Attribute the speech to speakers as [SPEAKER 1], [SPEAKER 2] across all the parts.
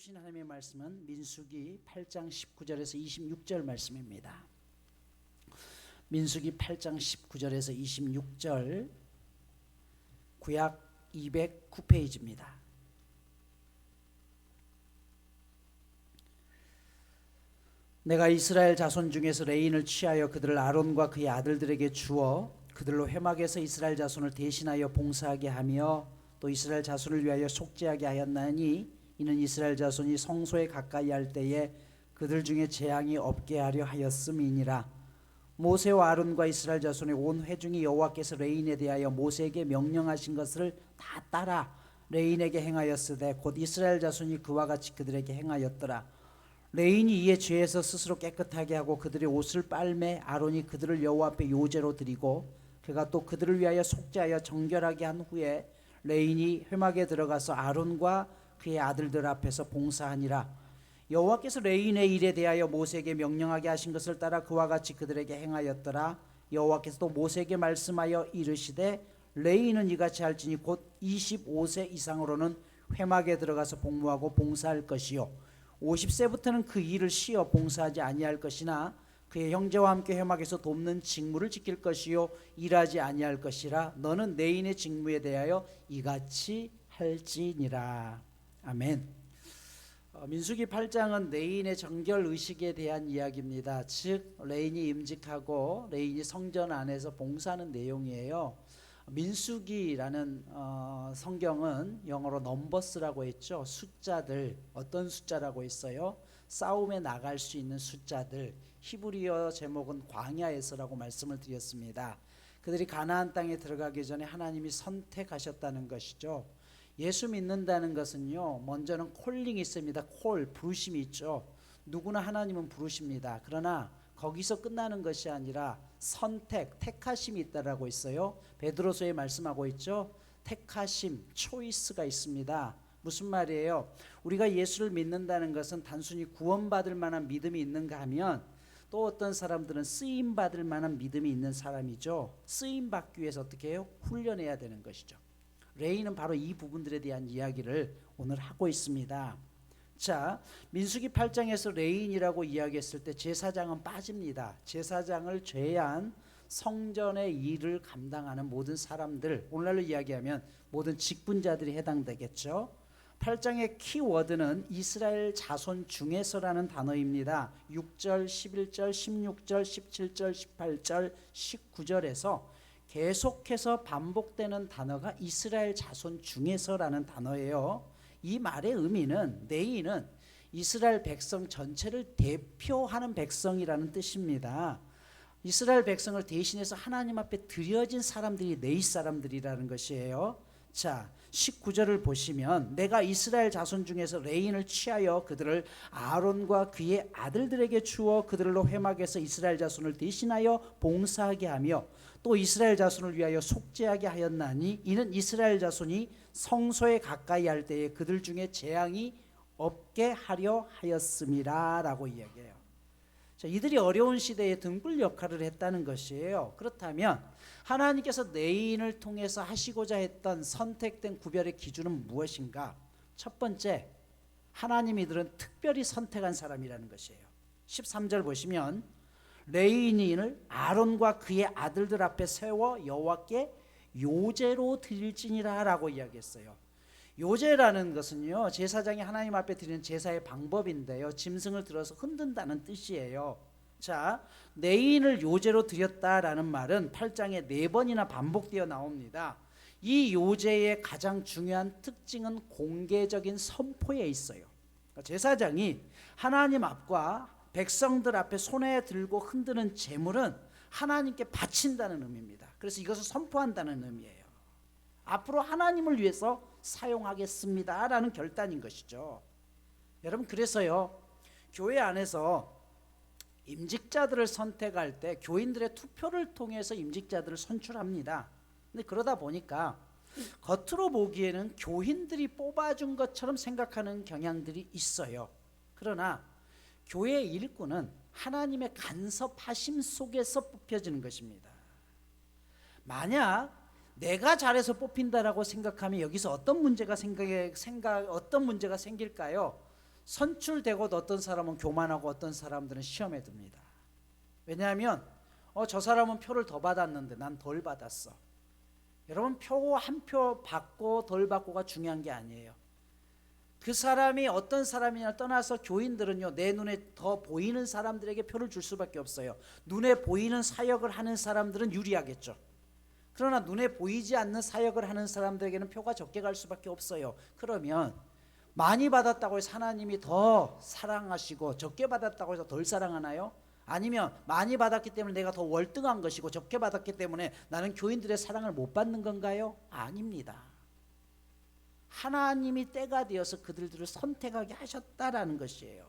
[SPEAKER 1] 주신 하나님의 말씀은 민수기 8장 19절에서 26절 말씀입니다. 민수기 8장 19절에서 26절 구약 209페이지입니다. 내가 이스라엘 자손 중에서 레인을 취하여 그들을 아론과 그의 아들들에게 주어 그들로 회막에서 이스라엘 자손을 대신하여 봉사하게 하며 또 이스라엘 자손을 위하여 속죄하게 하였나니 이는 이스라엘 자손이 성소에 가까이 할 때에 그들 중에 재앙이 없게 하려 하였음이니라. 모세와 아론과 이스라엘 자손의 온 회중이 여호와께서 레인에 대하여 모세에게 명령하신 것을 다 따라 레인에게 행하였으되 곧 이스라엘 자손이 그와 같이 그들에게 행하였더라. 레인이 이에 죄에서 스스로 깨끗하게 하고 그들의 옷을 빨매 아론이 그들을 여호와 앞에 요제로 드리고 그가 또 그들을 위하여 속죄하여 정결하게 한 후에 레인이 회막에 들어가서 아론과 그의 아들들 앞에서 봉사하니라. 여호와께서 레인의 일에 대하여 모세에게 명령하게 하신 것을 따라 그와 같이 그들에게 행하였더라. 여호와께서 또 모세에게 말씀하여 이르시되 레인은 이같이 할지니 곧 25세 이상으로는 회막에 들어가서 복무하고 봉사할 것이요. 50세부터는 그 일을 쉬어 봉사하지 아니할 것이나 그의 형제와 함께 회막에서 돕는 직무를 지킬 것이요. 일하지 아니할 것이라. 너는 내인의 직무에 대하여 이같이 할지니라 아멘. 어, 민수기 8장은 레인의 정결 의식에 대한 이야기입니다. 즉 레인이 임직하고 레인이 성전 안에서 봉사하는 내용이에요. 민수기라는 어, 성경은 영어로 넘버스라고 했죠. 숫자들 어떤 숫자라고 했어요? 싸움에 나갈 수 있는 숫자들. 히브리어 제목은 광야에서라고 말씀을 드렸습니다. 그들이 가나안 땅에 들어가기 전에 하나님이 선택하셨다는 것이죠. 예수 믿는다는 것은요. 먼저는 콜링이 있습니다. 콜 부르심이 있죠. 누구나 하나님은 부르십니다. 그러나 거기서 끝나는 것이 아니라 선택, 택하심이 있다라고 있어요. 베드로서에 말씀하고 있죠. 택하심, 초이스가 있습니다. 무슨 말이에요? 우리가 예수를 믿는다는 것은 단순히 구원받을 만한 믿음이 있는가 하면 또 어떤 사람들은 쓰임 받을 만한 믿음이 있는 사람이죠. 쓰임 받기 위해서 어떻게 해요? 훈련해야 되는 것이죠. 레이는 바로 이 부분들에 대한 이야기를 오늘 하고 있습니다. 자, 민수기 8장에서 레인이라고 이야기했을 때 제사장은 빠집니다. 제사장을 제한 성전의 일을 감당하는 모든 사람들, 오늘날로 이야기하면 모든 직분자들이 해당되겠죠. 8장의 키워드는 이스라엘 자손 중에서라는 단어입니다. 6절, 11절, 16절, 17절, 18절, 19절에서 계속해서 반복되는 단어가 이스라엘 자손 중에서라는 단어예요. 이 말의 의미는 네이는 이스라엘 백성 전체를 대표하는 백성이라는 뜻입니다. 이스라엘 백성을 대신해서 하나님 앞에 드려진 사람들이 네이 사람들이라는 것이에요. 자, 19절을 보시면 내가 이스라엘 자손 중에서 레인을 취하여 그들을 아론과 그의 아들들에게 주어 그들로 회막에서 이스라엘 자손을 대신하여 봉사하게 하며 또 이스라엘 자손을 위하여 속죄하게 하였나니 이는 이스라엘 자손이 성소에 가까이 할 때에 그들 중에 재앙이 없게 하려 하였음이라라고 이야기해요. 자, 이들이 어려운 시대에 등불 역할을 했다는 것이에요. 그렇다면 하나님께서 내인을 통해서 하시고자 했던 선택된 구별의 기준은 무엇인가? 첫 번째, 하나님이 이들은 특별히 선택한 사람이라는 것이에요. 13절 보시면 레인인을 아론과 그의 아들들 앞에 세워 여호와께 요제로 드릴지니라라고 이야기했어요. 요제라는 것은요 제사장이 하나님 앞에 드리는 제사의 방법인데요 짐승을 들어서 흔든다는 뜻이에요. 자 내인을 요제로 드렸다라는 말은 8장에 네 번이나 반복되어 나옵니다. 이 요제의 가장 중요한 특징은 공개적인 선포에 있어요. 그러니까 제사장이 하나님 앞과 백성들 앞에 손에 들고 흔드는 재물은 하나님께 바친다는 의미입니다. 그래서 이것을 선포한다는 의미예요. 앞으로 하나님을 위해서 사용하겠습니다라는 결단인 것이죠. 여러분 그래서요. 교회 안에서 임직자들을 선택할 때 교인들의 투표를 통해서 임직자들을 선출합니다. 근데 그러다 보니까 겉으로 보기에는 교인들이 뽑아준 것처럼 생각하는 경향들이 있어요. 그러나 교회 일꾼은 하나님의 간섭하심 속에서 뽑혀지는 것입니다. 만약 내가 잘해서 뽑힌다라고 생각하면 여기서 어떤 문제가 생각에 생각 어떤 문제가 생길까요? 선출되고 어떤 사람은 교만하고 어떤 사람들은 시험에 듭니다. 왜냐하면 어, 저 사람은 표를 더 받았는데 난 덜 받았어. 여러분 표 한 표 받고 덜 받고가 중요한 게 아니에요. 그 사람이 어떤 사람이냐 떠나서 교인들은요 내 눈에 더 보이는 사람들에게 표를 줄 수밖에 없어요. 눈에 보이는 사역을 하는 사람들은 유리하겠죠. 그러나 눈에 보이지 않는 사역을 하는 사람들에게는 표가 적게 갈 수밖에 없어요. 그러면 많이 받았다고 해서 하나님이 더 사랑하시고 적게 받았다고 해서 덜 사랑하나요? 아니면 많이 받았기 때문에 내가 더 월등한 것이고 적게 받았기 때문에 나는 교인들의 사랑을 못 받는 건가요? 아닙니다. 하나님이 때가 되어서 그들들을 선택하게 하셨다라는 것이에요.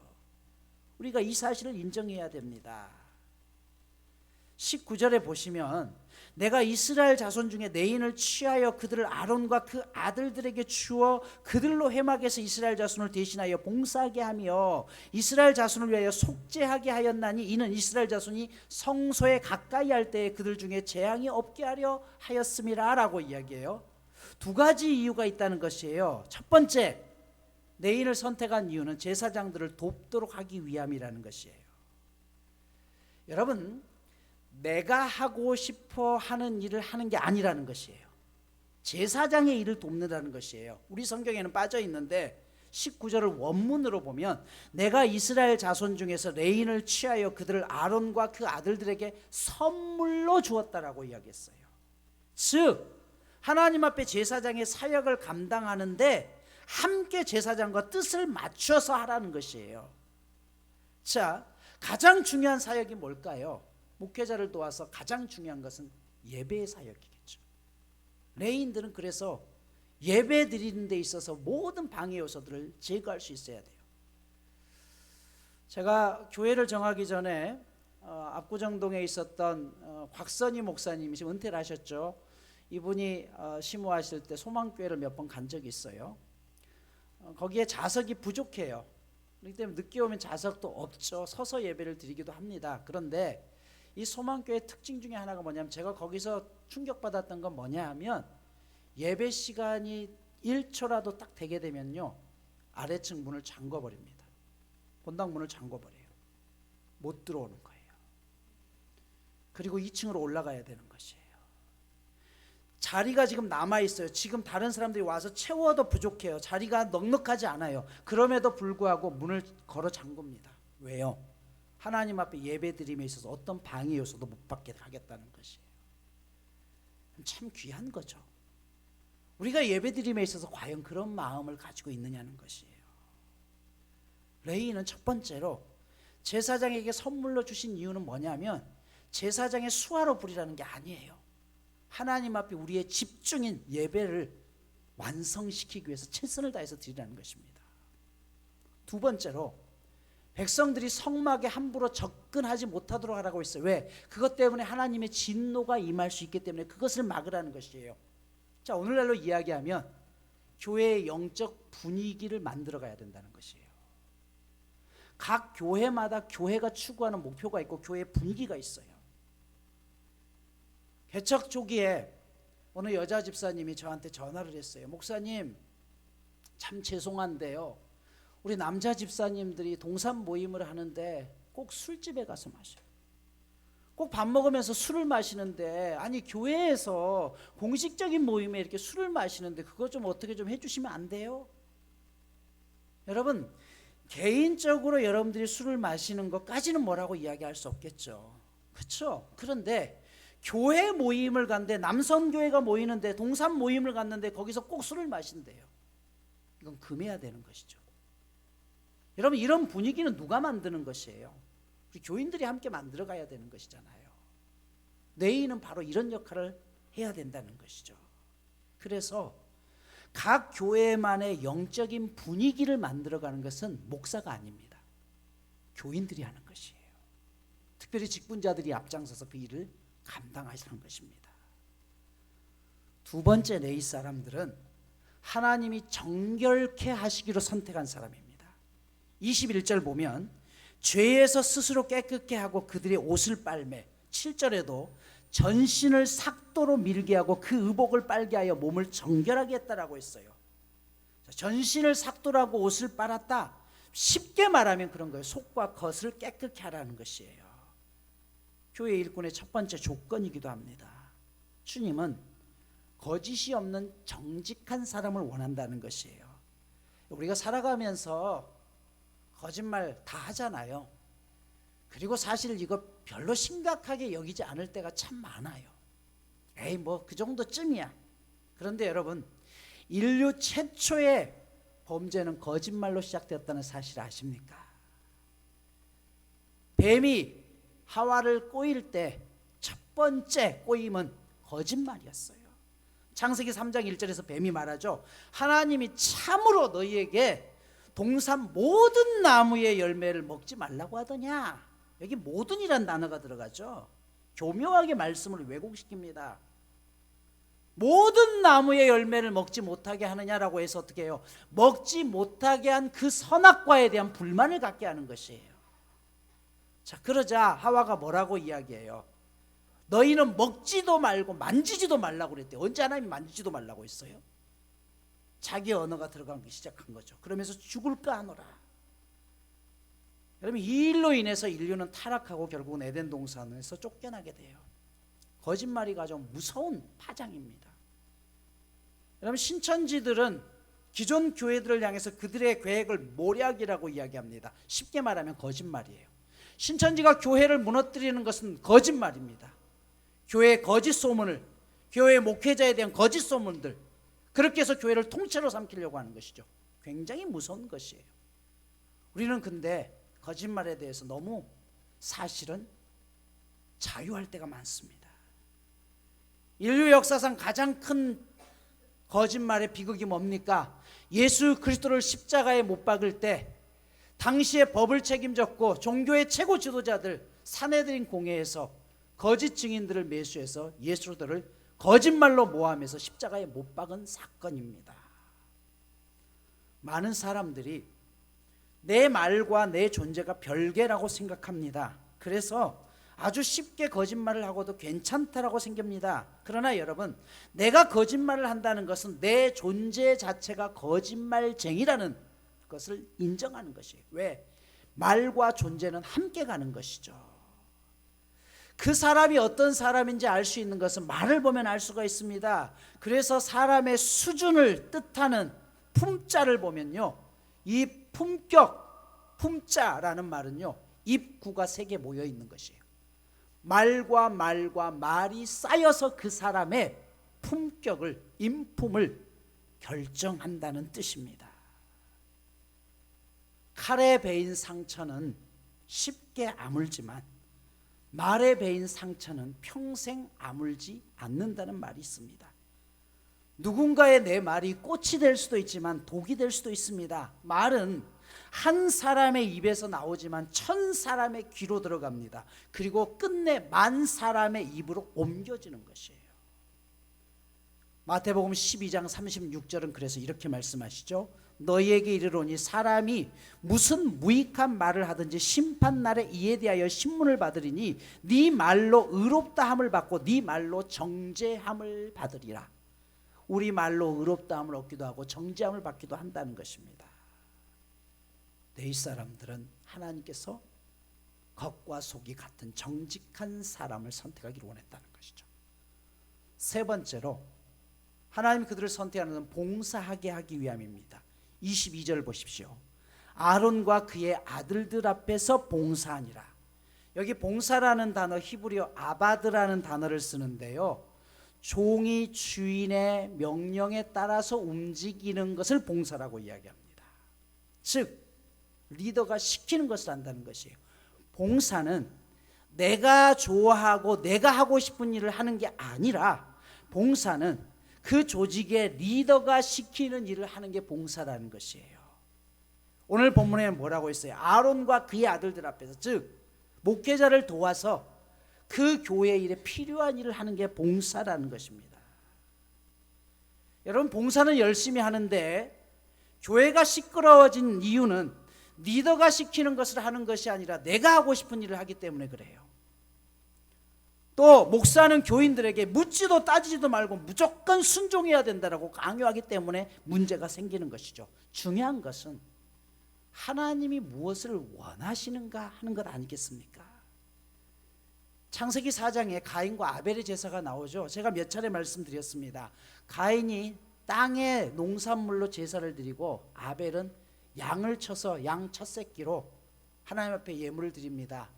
[SPEAKER 1] 우리가 이 사실을 인정해야 됩니다. 19절에 보시면 내가 이스라엘 자손 중에 내 인을 취하여 그들을 아론과 그 아들들에게 주어 그들로 해막에서 이스라엘 자손을 대신하여 봉사하게 하며 이스라엘 자손을 위하여 속죄하게 하였나니 이는 이스라엘 자손이 성소에 가까이 할 때에 그들 중에 재앙이 없게 하려 하였음이라라고 이야기해요. 두 가지 이유가 있다는 것이에요. 첫 번째, 내 인을 선택한 이유는 제사장들을 돕도록 하기 위함이라는 것이에요. 여러분, 내가 하고 싶어 하는 일을 하는 게 아니라는 것이에요. 제사장의 일을 돕는다는 것이에요. 우리 성경에는 빠져 있는데 19절을 원문으로 보면 내가 이스라엘 자손 중에서 레인을 취하여 그들을 아론과 그 아들들에게 선물로 주었다라고 이야기했어요. 즉 하나님 앞에 제사장의 사역을 감당하는데 함께 제사장과 뜻을 맞춰서 하라는 것이에요. 자, 가장 중요한 사역이 뭘까요? 목회자를 도와서 가장 중요한 것은 예배의 사역이겠죠. 레인들은 그래서 예배 드리는 데 있어서 모든 방해 요소들을 제거할 수 있어야 돼요. 제가 교회를 정하기 전에 어, 압구정동에 있었던 어, 곽선희 목사님이 지금 은퇴를 하셨죠. 이분이 어, 심호하실 때 소망교회를 몇 번 간 적이 있어요. 어, 거기에 자석이 부족해요. 그렇기 때문에 늦게 오면 자석도 없죠. 서서 예배를 드리기도 합니다. 그런데 이 소망교회 특징 중에 하나가 뭐냐면 제가 거기서 충격받았던 건 뭐냐 하면 예배 시간이 1초라도 딱 되게 되면요. 아래층 문을 잠궈 버립니다. 본당 문을 잠궈 버려요. 못 들어오는 거예요. 그리고 2층으로 올라가야 되는 것이에요. 자리가 지금 남아 있어요. 지금 다른 사람들이 와서 채워도 부족해요. 자리가 넉넉하지 않아요. 그럼에도 불구하고 문을 걸어 잠굽니다. 왜요? 하나님 앞에 예배드림에 있어서 어떤 방해 요소도 못 받게 하겠다는 것이에요. 참 귀한 거죠. 우리가 예배드림에 있어서 과연 그런 마음을 가지고 있느냐는 것이에요. 레이는 첫 번째로 제사장에게 선물로 주신 이유는 뭐냐면 제사장의 수화로 부리라는 게 아니에요. 하나님 앞에 우리의 집중인 예배를 완성시키기 위해서 최선을 다해서 드리라는 것입니다. 두 번째로 백성들이 성막에 함부로 접근하지 못하도록 하라고 했어요. 왜? 그것 때문에 하나님의 진노가 임할 수 있기 때문에 그것을 막으라는 것이에요. 자, 오늘날로 이야기하면 교회의 영적 분위기를 만들어 가야 된다는 것이에요. 각 교회마다 교회가 추구하는 목표가 있고 교회 분위기가 있어요. 개척 초기에 어느 여자 집사님이 저한테 전화를 했어요. 목사님, 참 죄송한데요. 우리 남자 집사님들이 동산 모임을 하는데 꼭 술집에 가서 마셔요. 꼭 밥 먹으면서 술을 마시는데 아니 교회에서 공식적인 모임에 이렇게 술을 마시는데 그거 좀 어떻게 좀 해주시면 안 돼요? 여러분 개인적으로 여러분들이 술을 마시는 것까지는 뭐라고 이야기할 수 없겠죠. 그렇죠? 그런데 교회 모임을 갔는데 남성교회가 모이는데 동산 모임을 갔는데 거기서 꼭 술을 마신대요. 이건 금해야 되는 것이죠. 여러분 이런 분위기는 누가 만드는 것이에요? 우리 교인들이 함께 만들어 가야 되는 것이잖아요. 내인은 바로 이런 역할을 해야 된다는 것이죠. 그래서 각 교회만의 영적인 분위기를 만들어 가는 것은 목사가 아닙니다. 교인들이 하는 것이에요. 특별히 직분자들이 앞장서서 그 일을 감당하시는 것입니다. 두 번째 네이 사람들은 하나님이 정결케 하시기로 선택한 사람입니다. 21절 보면 죄에서 스스로 깨끗게 하고 그들의 옷을 빨매 7절에도 전신을 삭도로 밀게 하고 그 의복을 빨게 하여 몸을 정결하게 했다라고 했어요. 전신을 삭도라고 옷을 빨았다. 쉽게 말하면 그런 거예요. 속과 겉을 깨끗게 하라는 것이에요. 교회 일꾼의 첫 번째 조건이기도 합니다. 주님은 거짓이 없는 정직한 사람을 원한다는 것이에요. 우리가 살아가면서 거짓말 다 하잖아요. 그리고 사실 이거 별로 심각하게 여기지 않을 때가 참 많아요. 에이 뭐 그 정도쯤이야. 그런데 여러분 인류 최초의 범죄는 거짓말로 시작되었다는 사실 아십니까? 뱀이 하와를 꼬일 때 첫 번째 꼬임은 거짓말이었어요. 창세기 3장 1절에서 뱀이 말하죠. 하나님이 참으로 너희에게 동산 모든 나무의 열매를 먹지 말라고 하더냐. 여기 모든이란 단어가 들어가죠. 교묘하게 말씀을 왜곡시킵니다. 모든 나무의 열매를 먹지 못하게 하느냐라고 해서 어떻게 해요? 먹지 못하게 한 그 선악과에 대한 불만을 갖게 하는 것이에요. 자, 그러자 하와가 뭐라고 이야기해요? 너희는 먹지도 말고 만지지도 말라고 그랬대. 언제 하나님이 만지지도 말라고 했어요? 자기 언어가 들어가기 시작한 거죠. 그러면서 죽을까 하노라. 여러분 이 일로 인해서 인류는 타락하고 결국은 에덴 동산에서 쫓겨나게 돼요. 거짓말이 가장 무서운 파장입니다. 여러분 신천지들은 기존 교회들을 향해서 그들의 계획을 모략이라고 이야기합니다. 쉽게 말하면 거짓말이에요. 신천지가 교회를 무너뜨리는 것은 거짓말입니다. 교회의 거짓 소문을 교회 목회자에 대한 거짓 소문들 그렇게 해서 교회를 통째로 삼키려고 하는 것이죠. 굉장히 무서운 것이에요. 우리는 근데 거짓말에 대해서 너무 사실은 자유할 때가 많습니다. 인류 역사상 가장 큰 거짓말의 비극이 뭡니까? 예수 그리스도를 십자가에 못 박을 때 당시에 법을 책임졌고 종교의 최고 지도자들 사내들인 공회에서 거짓 증인들을 매수해서 예수들을 거짓말로 모함해서 십자가에 못 박은 사건입니다. 많은 사람들이 내 말과 내 존재가 별개라고 생각합니다. 그래서 아주 쉽게 거짓말을 하고도 괜찮다라고 생깁니다. 그러나 여러분, 내가 거짓말을 한다는 것은 내 존재 자체가 거짓말쟁이라는 것을 인정하는 것이에요. 왜? 말과 존재는 함께 가는 것이죠. 그 사람이 어떤 사람인지 알 수 있는 것은 말을 보면 알 수가 있습니다. 그래서 사람의 수준을 뜻하는 품자를 보면요. 이 품격, 품자라는 말은요. 입구가 세 개 모여 있는 것이에요. 말과 말과 말이 쌓여서 그 사람의 품격을, 인품을 결정한다는 뜻입니다. 칼에 베인 상처는 쉽게 아물지만 말에 베인 상처는 평생 아물지 않는다는 말이 있습니다. 누군가의 내 말이 꽃이 될 수도 있지만 독이 될 수도 있습니다. 말은 한 사람의 입에서 나오지만 천 사람의 귀로 들어갑니다. 그리고 끝내 만 사람의 입으로 옮겨지는 것이에요. 마태복음 12장 36절은 그래서 이렇게 말씀하시죠. 너희에게 이르노니 사람이 무슨 무익한 말을 하든지 심판 날에 이에 대하여 신문을 받으리니 네 말로 의롭다 함을 받고 네 말로 정죄함을 받으리라. 우리 말로 의롭다 함을 얻기도 하고 정죄함을 받기도 한다는 것입니다. 내 사람들은 하나님께서 겉과 속이 같은 정직한 사람을 선택하기를 원했다는 것이죠. 세 번째로 하나님 그들을 선택하는 봉사하게 하기 위함입니다. 22절 보십시오. 아론과 그의 아들들 앞에서 봉사하니라. 여기 봉사라는 단어 히브리어 아바드라는 단어를 쓰는데요. 종이 주인의 명령에 따라서 움직이는 것을 봉사라고 이야기합니다. 즉 리더가 시키는 것을 한다는 것이에요. 봉사는 내가 좋아하고 내가 하고 싶은 일을 하는 게 아니라 봉사는 그 조직의 리더가 시키는 일을 하는 게 봉사라는 것이에요. 오늘 본문에 뭐라고 했어요? 아론과 그의 아들들 앞에서 즉 목회자를 도와서 그 교회 일에 필요한 일을 하는 게 봉사라는 것입니다. 여러분 봉사는 열심히 하는데 교회가 시끄러워진 이유는 리더가 시키는 것을 하는 것이 아니라 내가 하고 싶은 일을 하기 때문에 그래요. 또 목사는 교인들에게 묻지도 따지지도 말고 무조건 순종해야 된다라고 강요하기 때문에 문제가 생기는 것이죠. 중요한 것은 하나님이 무엇을 원하시는가 하는 것 아니겠습니까? 창세기 4장에 가인과 아벨의 제사가 나오죠. 제가 몇 차례 말씀드렸습니다. 가인이 땅에 농산물로 제사를 드리고 아벨은 양을 쳐서 양 첫 새끼로 하나님 앞에 예물을 드립니다.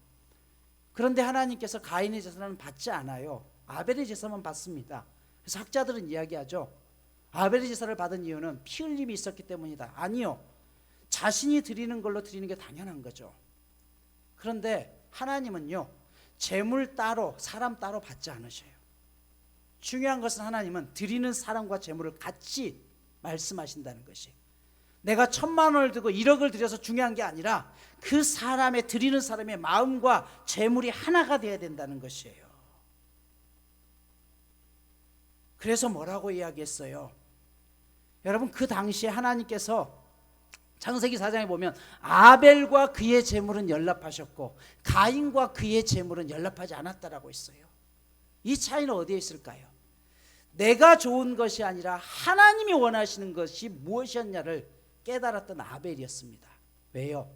[SPEAKER 1] 그런데 하나님께서 가인의 제사는 받지 않아요. 아벨의 제사만 받습니다. 그래서 학자들은 이야기하죠. 아벨의 제사를 받은 이유는 피 흘림이 있었기 때문이다. 아니요. 자신이 드리는 걸로 드리는 게 당연한 거죠. 그런데 하나님은요. 재물 따로 사람 따로 받지 않으셔요. 중요한 것은 하나님은 드리는 사람과 재물을 같이 말씀하신다는 것이. 내가 천만 원을 들고 1억을 들여서 중요한 게 아니라 그 사람의 드리는 사람의 마음과 재물이 하나가 돼야 된다는 것이에요. 그래서 뭐라고 이야기했어요? 여러분 그 당시에 하나님께서 창세기 4장에 보면 아벨과 그의 재물은 연락하셨고 가인과 그의 재물은 연락하지 않았다라고 했어요. 이 차이는 어디에 있을까요? 내가 좋은 것이 아니라 하나님이 원하시는 것이 무엇이었냐를 깨달았던 아벨이었습니다. 왜요?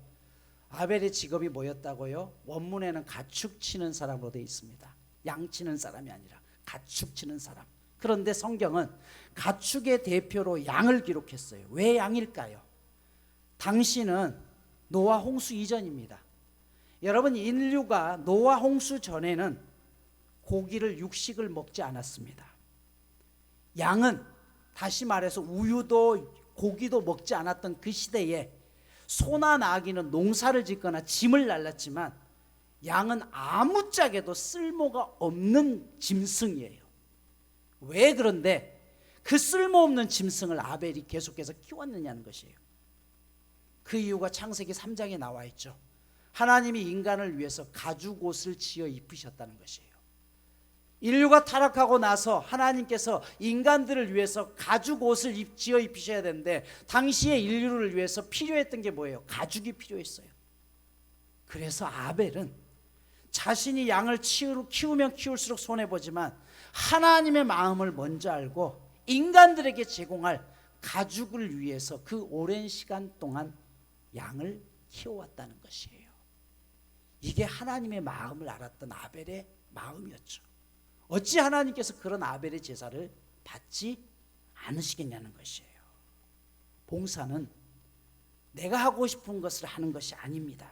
[SPEAKER 1] 아벨의 직업이 뭐였다고요? 원문에는 가축 치는 사람으로 되어 있습니다. 양 치는 사람이 아니라 가축 치는 사람. 그런데 성경은 가축의 대표로 양을 기록했어요. 왜 양일까요? 당시는 노아 홍수 이전입니다. 여러분 인류가 노아 홍수 전에는 고기를 육식을 먹지 않았습니다. 양은 다시 말해서 우유도 고기도 먹지 않았던 그 시대에 소나 나귀는 농사를 짓거나 짐을 날랐지만 양은 아무짝에도 쓸모가 없는 짐승이에요. 왜 그런데 그 쓸모없는 짐승을 아벨이 계속해서 키웠느냐는 것이에요. 그 이유가 창세기 3장에 나와 있죠. 하나님이 인간을 위해서 가죽 옷을 지어 입히셨다는 것이에요. 인류가 타락하고 나서 하나님께서 인간들을 위해서 가죽 옷을 지어 입히셔야 되는데 당시의 인류를 위해서 필요했던 게 뭐예요? 가죽이 필요했어요. 그래서 아벨은 자신이 양을 키우면 키울수록 손해 보지만 하나님의 마음을 먼저 알고 인간들에게 제공할 가죽을 위해서 그 오랜 시간 동안 양을 키워왔다는 것이에요. 이게 하나님의 마음을 알았던 아벨의 마음이었죠. 어찌 하나님께서 그런 아벨의 제사를 받지 않으시겠냐는 것이에요. 봉사는 내가 하고 싶은 것을 하는 것이 아닙니다.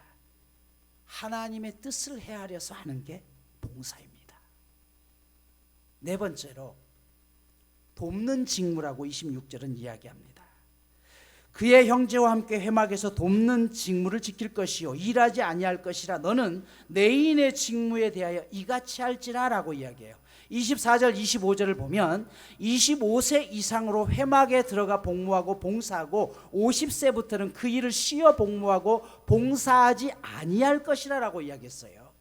[SPEAKER 1] 하나님의 뜻을 헤아려서 하는 게 봉사입니다. 네 번째로 돕는 직무라고 26절은 이야기합니다. 그의 형제와 함께 회막에서 돕는 직무를 지킬 것이요 일하지 아니할 것이라 너는 내 인의 직무에 대하여 이같이 할지라라고 이야기해요. 24절 25절을 보면 25세 이상으로 회막에 들어가 복무하고 봉사하고 50세부터는 그 일을 쉬어 복무하고 봉사하지 아니할 것이라라고 이야기했어요.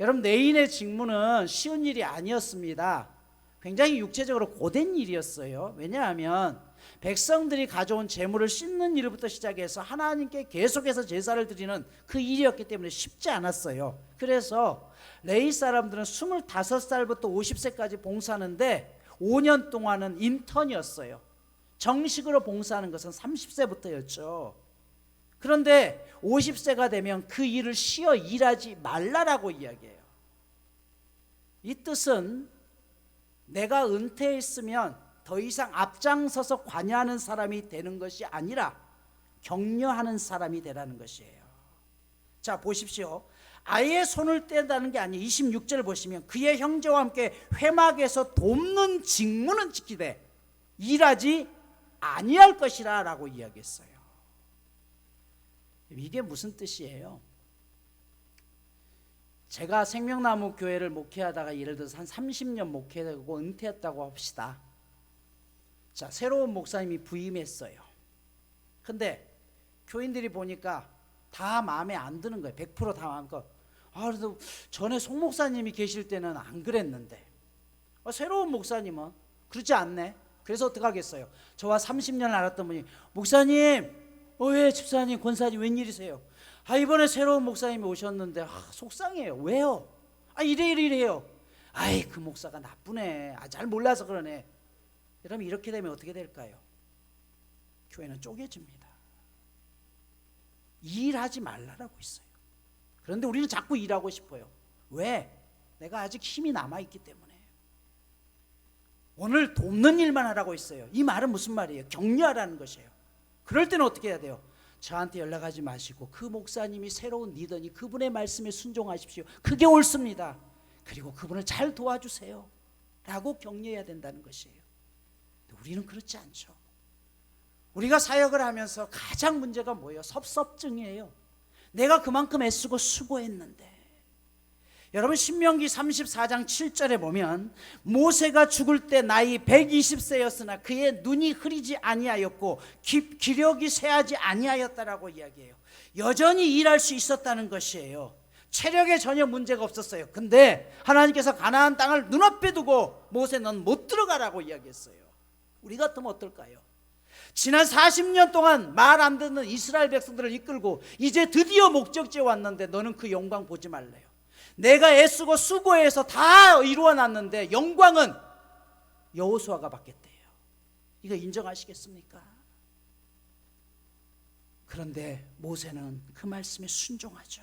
[SPEAKER 1] 여러분 내인의 직무는 쉬운 일이 아니었습니다. 굉장히 육체적으로 고된 일이었어요. 왜냐하면 백성들이 가져온 재물을 씻는 일부터 시작해서 하나님께 계속해서 제사를 드리는 그 일이었기 때문에 쉽지 않았어요. 그래서 레이 사람들은 25살부터 50세까지 봉사하는데 5년 동안은 인턴이었어요. 정식으로 봉사하는 것은 30세부터였죠. 그런데 50세가 되면 그 일을 쉬어 일하지 말라라고 이야기해요. 이 뜻은 내가 은퇴했으면 더 이상 앞장서서 관여하는 사람이 되는 것이 아니라 격려하는 사람이 되라는 것이에요. 자, 보십시오. 아예 손을 떼다는 게 아니에요. 26절을 보시면 그의 형제와 함께 회막에서 돕는 직무는 지키되 일하지 아니할 것이라 라고 이야기했어요. 이게 무슨 뜻이에요? 제가 생명나무 교회를 목회하다가 예를 들어서 한 30년 목회하고 은퇴했다고 합시다. 자, 새로운 목사님이 부임했어요. 근데 교인들이 보니까 다 마음에 안 드는 거예요. 100%다 마음에 아, 그래도 전에 송 목사님이 계실 때는 안 그랬는데 아, 새로운 목사님은 그렇지 않네. 그래서 어떡 하겠어요? 저와 30년 알았던 분이 목사님, 어, 왜 집사님, 권사님 웬일이세요? 아 이번에 새로운 목사님이 오셨는데 아, 속상해요. 왜요? 아 이래 이래 이래요. 아이 그 목사가 나쁘네. 아, 잘 몰라서 그러네. 여러분 이렇게 되면 어떻게 될까요? 교회는 쪼개집니다. 일하지 말라라고 있어요. 그런데 우리는 자꾸 일하고 싶어요. 왜? 내가 아직 힘이 남아 있기 때문에. 오늘 돕는 일만 하라고 있어요. 이 말은 무슨 말이에요? 격려하라는 것이에요. 그럴 때는 어떻게 해야 돼요? 저한테 연락하지 마시고 그 목사님이 새로운 리더니 그분의 말씀에 순종하십시오. 그게 옳습니다. 그리고 그분을 잘 도와주세요. 라고 격려해야 된다는 것이에요. 우리는 그렇지 않죠. 우리가 사역을 하면서 가장 문제가 뭐예요? 섭섭증이에요. 내가 그만큼 애쓰고 수고했는데 여러분 신명기 34장 7절에 보면 모세가 죽을 때 나이 120세였으나 그의 눈이 흐리지 아니하였고 기, 기력이 쇠하지 아니하였다라고 이야기해요. 여전히 일할 수 있었다는 것이에요. 체력에 전혀 문제가 없었어요. 근데 하나님께서 가나안 땅을 눈앞에 두고 모세 넌 못 들어가라고 이야기했어요. 우리 같으면 어떨까요? 지난 40년 동안 말 안 듣는 이스라엘 백성들을 이끌고 이제 드디어 목적지에 왔는데 너는 그 영광 보지 말래요. 내가 애쓰고 수고해서 다 이루어 놨는데 영광은 여호수아가 받겠대요. 이거 인정하시겠습니까? 그런데 모세는 그 말씀에 순종하죠.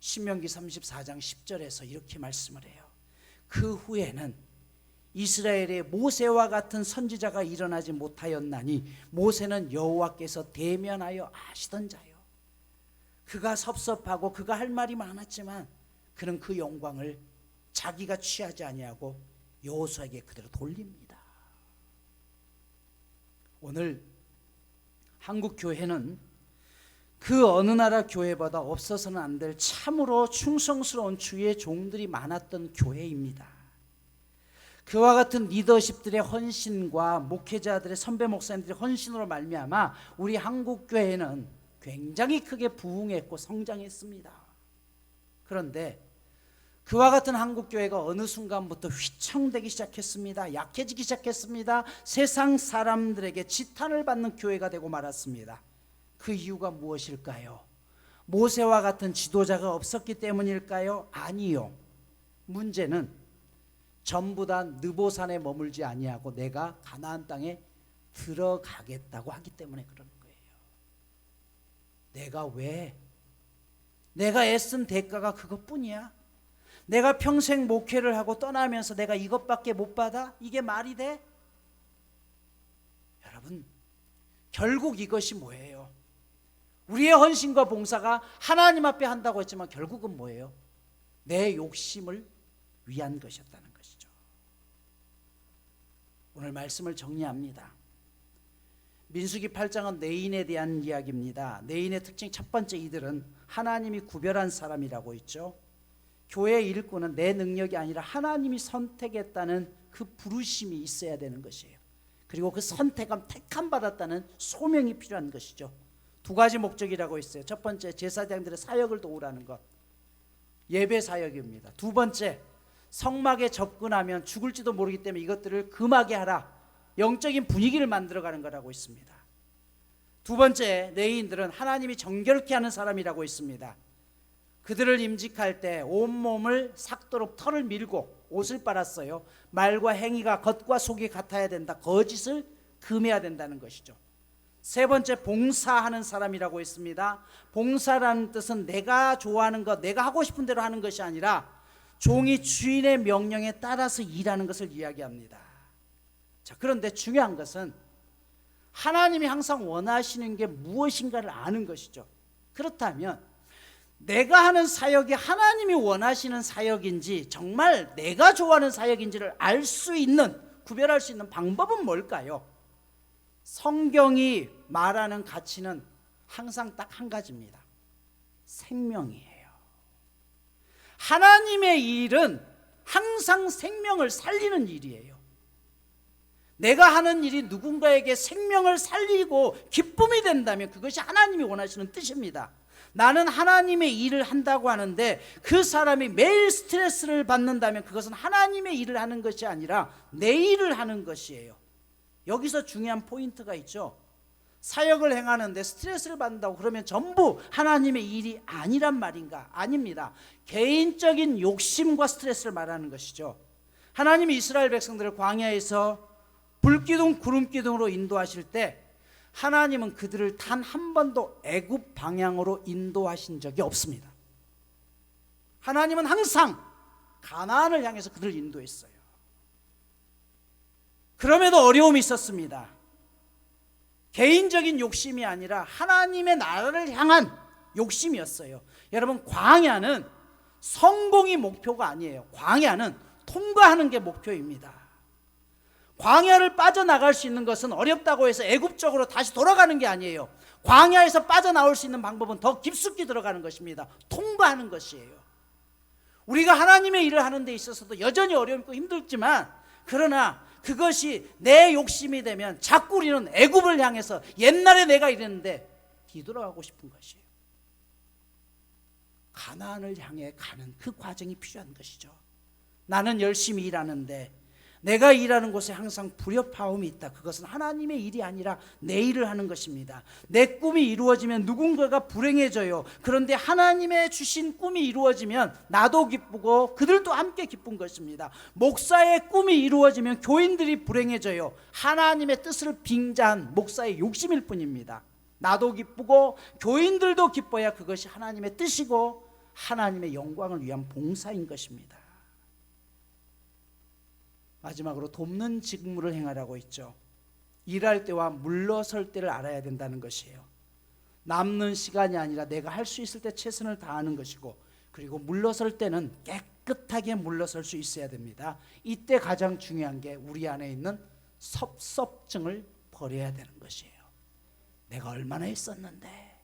[SPEAKER 1] 신명기 34장 10절에서 이렇게 말씀을 해요. 그 후에는 이스라엘에 모세와 같은 선지자가 일어나지 못하였나니 모세는 여호와께서 대면하여 아시던 자요. 그가 섭섭하고 그가 할 말이 많았지만 그는 그 영광을 자기가 취하지 아니하고 여호수아에게 그대로 돌립니다. 오늘 한국 교회는 그 어느 나라 교회보다 없어서는 안 될 참으로 충성스러운 주의 종들이 많았던 교회입니다. 그와 같은 리더십들의 헌신과 목회자들의 선배 목사님들의 헌신으로 말미암아 우리 한국 교회는 굉장히 크게 부흥했고 성장했습니다. 그런데 그와 같은 한국 교회가 어느 순간부터 휘청되기 시작했습니다. 약해지기 시작했습니다. 세상 사람들에게 지탄을 받는 교회가 되고 말았습니다. 그 이유가 무엇일까요? 모세와 같은 지도자가 없었기 때문일까요? 아니요. 문제는 전부 다 느보산에 머물지 아니하고 내가 가나안 땅에 들어가겠다고 하기 때문에 그러는 거예요. 내가 왜? 내가 애쓴 대가가 그것뿐이야. 내가 평생 목회를 하고 떠나면서 내가 이것밖에 못 받아? 이게 말이 돼? 여러분, 결국 이것이 뭐예요? 우리의 헌신과 봉사가 하나님 앞에 한다고 했지만 결국은 뭐예요? 내 욕심을 위한 것이었다는 것이죠. 오늘 말씀을 정리합니다. 민수기 8장은 내인에 대한 이야기입니다. 내인의 특징 첫 번째 이들은 하나님이 구별한 사람이라고 있죠. 교회 일꾼은 내 능력이 아니라 하나님이 선택했다는 그 부르심이 있어야 되는 것이에요. 그리고 그 선택함 택함 받았다는 소명이 필요한 것이죠. 두 가지 목적이라고 있어요. 첫 번째 제사장들의 사역을 도우라는 것. 예배 사역입니다. 두 번째 성막에 접근하면 죽을지도 모르기 때문에 이것들을 금하게 하라. 영적인 분위기를 만들어가는 거라고 있습니다. 두 번째 내인들은 하나님이 정결케 하는 사람이라고 있습니다. 그들을 임직할 때 온몸을 삭도록 털을 밀고 옷을 빨았어요. 말과 행위가 겉과 속이 같아야 된다. 거짓을 금해야 된다는 것이죠. 세 번째 봉사하는 사람이라고 있습니다. 봉사라는 뜻은 내가 좋아하는 것, 내가 하고 싶은 대로 하는 것이 아니라 종이 주인의 명령에 따라서 일하는 것을 이야기합니다. 자, 그런데 중요한 것은 하나님이 항상 원하시는 게 무엇인가를 아는 것이죠. 그렇다면 내가 하는 사역이 하나님이 원하시는 사역인지 정말 내가 좋아하는 사역인지를 알 수 있는 구별할 수 있는 방법은 뭘까요? 성경이 말하는 가치는 항상 딱 한 가지입니다. 생명이에요. 하나님의 일은 항상 생명을 살리는 일이에요. 내가 하는 일이 누군가에게 생명을 살리고 기쁨이 된다면 그것이 하나님이 원하시는 뜻입니다. 나는 하나님의 일을 한다고 하는데 그 사람이 매일 스트레스를 받는다면 그것은 하나님의 일을 하는 것이 아니라 내 일을 하는 것이에요. 여기서 중요한 포인트가 있죠. 사역을 행하는데 스트레스를 받는다고 그러면 전부 하나님의 일이 아니란 말인가? 아닙니다. 개인적인 욕심과 스트레스를 말하는 것이죠. 하나님이 이스라엘 백성들을 광야에서 불기둥 구름기둥으로 인도하실 때 하나님은 그들을 단 한 번도 애굽 방향으로 인도하신 적이 없습니다. 하나님은 항상 가나안을 향해서 그들을 인도했어요. 그럼에도 어려움이 있었습니다. 개인적인 욕심이 아니라 하나님의 나라를 향한 욕심이었어요. 여러분 광야는 성공이 목표가 아니에요. 광야는 통과하는 게 목표입니다. 광야를 빠져나갈 수 있는 것은 어렵다고 해서 애굽적으로 다시 돌아가는 게 아니에요. 광야에서 빠져나올 수 있는 방법은 더 깊숙이 들어가는 것입니다. 통과하는 것이에요. 우리가 하나님의 일을 하는 데 있어서도 여전히 어렵고 힘들지만 그러나 그것이 내 욕심이 되면 자꾸 우리는 애굽을 향해서 옛날에 내가 이랬는데 뒤돌아가고 싶은 것이에요. 가나안을 향해 가는 그 과정이 필요한 것이죠. 나는 열심히 일하는데 내가 일하는 곳에 항상 불협화음이 있다. 그것은 하나님의 일이 아니라 내 일을 하는 것입니다. 내 꿈이 이루어지면 누군가가 불행해져요. 그런데 하나님의 주신 꿈이 이루어지면 나도 기쁘고 그들도 함께 기쁜 것입니다. 목사의 꿈이 이루어지면 교인들이 불행해져요. 하나님의 뜻을 빙자한 목사의 욕심일 뿐입니다. 나도 기쁘고 교인들도 기뻐야 그것이 하나님의 뜻이고 하나님의 영광을 위한 봉사인 것입니다. 마지막으로 돕는 직무를 행하라고 했죠. 일할 때와 물러설 때를 알아야 된다는 것이에요. 남는 시간이 아니라 내가 할 수 있을 때 최선을 다하는 것이고 그리고 물러설 때는 깨끗하게 물러설 수 있어야 됩니다. 이때 가장 중요한 게 우리 안에 있는 섭섭증을 버려야 되는 것이에요. 내가 얼마나 했었는데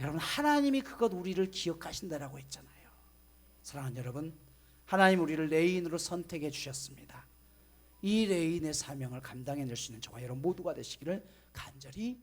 [SPEAKER 1] 여러분 하나님이 그것 우리를 기억하신다라고 했잖아요. 사랑하는 여러분 하나님 우리를 레인으로 선택해 주셨습니다. 이 레인의 사명을 감당해낼 수 있는 저와 여러분 모두가 되시기를 간절히